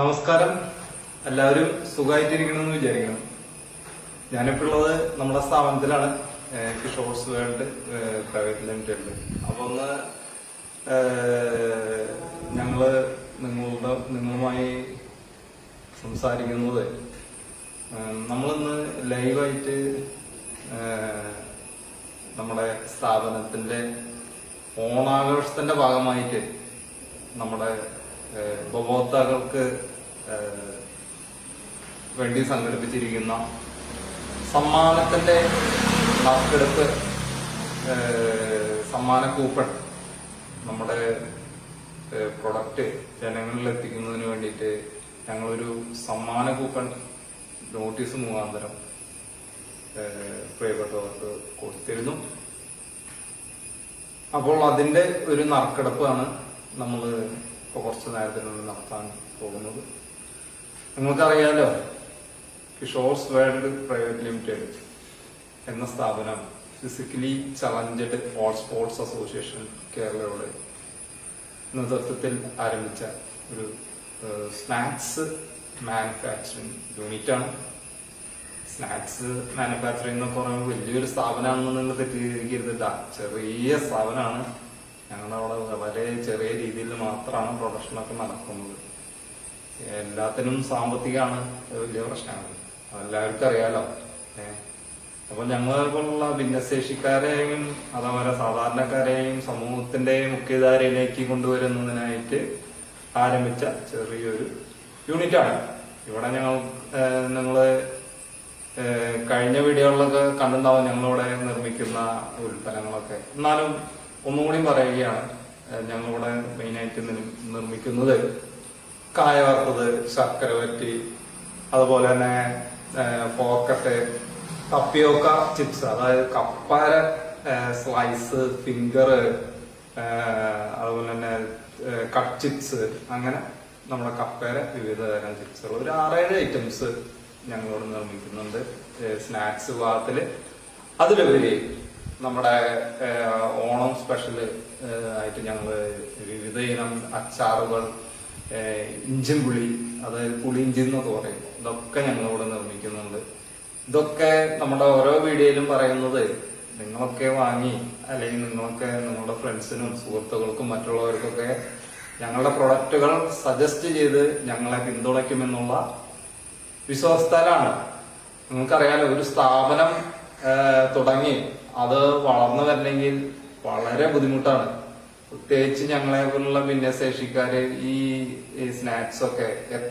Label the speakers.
Speaker 1: നമസ്കാരം. എല്ലാവരും സുഖമായിട്ടിരിക്കണമെന്ന് വിചാരിക്കണം ഞാനിപ്പോ ഉള്ളത് നമ്മുടെ സ്ഥാപനത്തിലാണ് കിഷോർസ് വേൾഡ് പ്രൈവറ്റ് ലിമിറ്റഡിൽ അപ്പൊ ഒന്ന് ഞങ്ങൾ നിങ്ങളുടെ നിങ്ങളുമായി സംസാരിക്കുന്നത് നമ്മളിന്ന് ലൈവായിട്ട് നമ്മുടെ സ്ഥാപനത്തിന്റെ ഓണാഘോഷത്തിന്റെ ഭാഗമായിട്ട് നമ്മുടെ ഉപഭോക്താക്കൾക്ക് വേണ്ടി സംഘടിപ്പിച്ചിരിക്കുന്ന സമ്മാനത്തിന്റെ നറുക്കെടുപ്പ് ഏഹ്, സമ്മാന കൂപ്പൺ നമ്മുടെ പ്രൊഡക്റ്റ് ജനങ്ങളിൽ എത്തിക്കുന്നതിന് വേണ്ടിയിട്ട് ഞങ്ങളൊരു സമ്മാന കൂപ്പൺ നോട്ടീസ് മുഖാന്തരം പ്രിയപ്പെട്ടവർക്ക് കൊടുത്തിരുന്നു. അപ്പോൾ അതിന്റെ ഒരു നറുക്കെടുപ്പാണ് നമ്മൾ ഇപ്പൊ കുറച്ച് നേരത്തിനുള്ളിൽ നടത്താൻ പോകുന്നത്. നിങ്ങൾക്കറിയാലോ കിഷോർസ് വേൾഡ് പ്രൈവറ്റ് ലിമിറ്റഡ് എന്ന സ്ഥാപനം physically challenged all sports association കേരളയുടെ നേതൃത്വത്തിൽ ആരംഭിച്ച ഒരു സ്നാക്സ് മാനുഫാക്ചറിങ് യൂണിറ്റാണ് സ്നാക്സ് മാനുഫാക്ചറിംഗ് എന്ന് പറയുമ്പോൾ വലിയൊരു സ്ഥാപനമാണെന്ന് നിങ്ങൾ തെറ്റിദ്ധരിക്കരുത് ചെറിയ സ്ഥാപനമാണ്. ഞങ്ങളുടെ അവിടെ വളരെ ചെറിയ രീതിയിൽ മാത്രമാണ് പ്രൊഡക്ഷനൊക്കെ നടക്കുന്നത്. എല്ലാത്തിനും സാമ്പത്തികമാണ് വലിയ പ്രശ്നമാണ്. എല്ലാവർക്കും അറിയാലോ. അപ്പൊ ഞങ്ങളെ പോലുള്ള ഭിന്നശേഷിക്കാരെയും അതേപോലെ സാധാരണക്കാരെയും സമൂഹത്തിന്റെ മുഖ്യധാരയിലേക്ക് കൊണ്ടുവരുന്നതിനായിട്ട് ആരംഭിച്ച ചെറിയൊരു യൂണിറ്റാണ്. ഇവിടെ ഞങ്ങൾ നിങ്ങൾ കഴിഞ്ഞ വീഡിയോകളിലൊക്കെ കണ്ടിട്ടുണ്ടാവും ഞങ്ങളിവിടെ നിർമ്മിക്കുന്ന ഉൽപ്പന്നങ്ങളൊക്കെ. എന്നാലും ഒന്നുകൂടി പറയുകയാണ് ഞങ്ങളിവിടെ മെയിനായിട്ട് നിർ- നിർമ്മിക്കുന്നത് കായ വറുത്തത് ശർക്കര വറ്റി അതുപോലെ തന്നെ പോക്കറ്റ് കപ്പിയോക്ക ചിപ്സ് അതായത് കപ്പാര സ്ലൈസ് ഫിംഗർ അതുപോലെ തന്നെ കട്ട് ചിപ്സ് അങ്ങനെ നമ്മുടെ കപ്പേര വിവിധ തരം ചിപ്സുകൾ. ഒരു ആറേഴ് ഐറ്റംസ് ഞങ്ങളോട് നിർമ്മിക്കുന്നുണ്ട് സ്നാക്സ് വിഭാഗത്തിൽ അതിലുപരി നമ്മുടെ ഓണം സ്പെഷ്യൽ ആയിട്ട് ഞങ്ങൾ വിവിധ ഇനം അച്ചാറുകൾ ഇഞ്ചിൻ പുളി അതായത് പുളി ഇഞ്ചി എന്നൊക്കെ പറയും. ഇതൊക്കെ ഞങ്ങളിവിടെ നിർമ്മിക്കുന്നുണ്ട്. ഇതൊക്കെ നമ്മുടെ ഓരോ വീഡിയോയിലും പറയുന്നത് നിങ്ങളൊക്കെ വാങ്ങി അല്ലെങ്കിൽ നിങ്ങളൊക്കെ നിങ്ങളുടെ ഫ്രണ്ട്സിനും സുഹൃത്തുക്കൾക്കും മറ്റുള്ളവർക്കൊക്കെ ഞങ്ങളുടെ പ്രൊഡക്റ്റുകൾ സജസ്റ്റ് ചെയ്ത് ഞങ്ങളെ പിന്തുണയ്ക്കുമെന്നുള്ള വിശ്വാസത്താലാണ്. നിങ്ങൾക്കറിയാലോ ഒരു സ്ഥാപനം തുടങ്ങി. അത് വളർന്നു വരണമെങ്കിൽ വളരെ ബുദ്ധിമുട്ടാണ്. പ്രത്യേകിച്ച് ഞങ്ങളെ പോലുള്ള ഭിന്നശേഷിക്കാര് ഈ സ്നാക്സ് ഒക്കെ എത്ര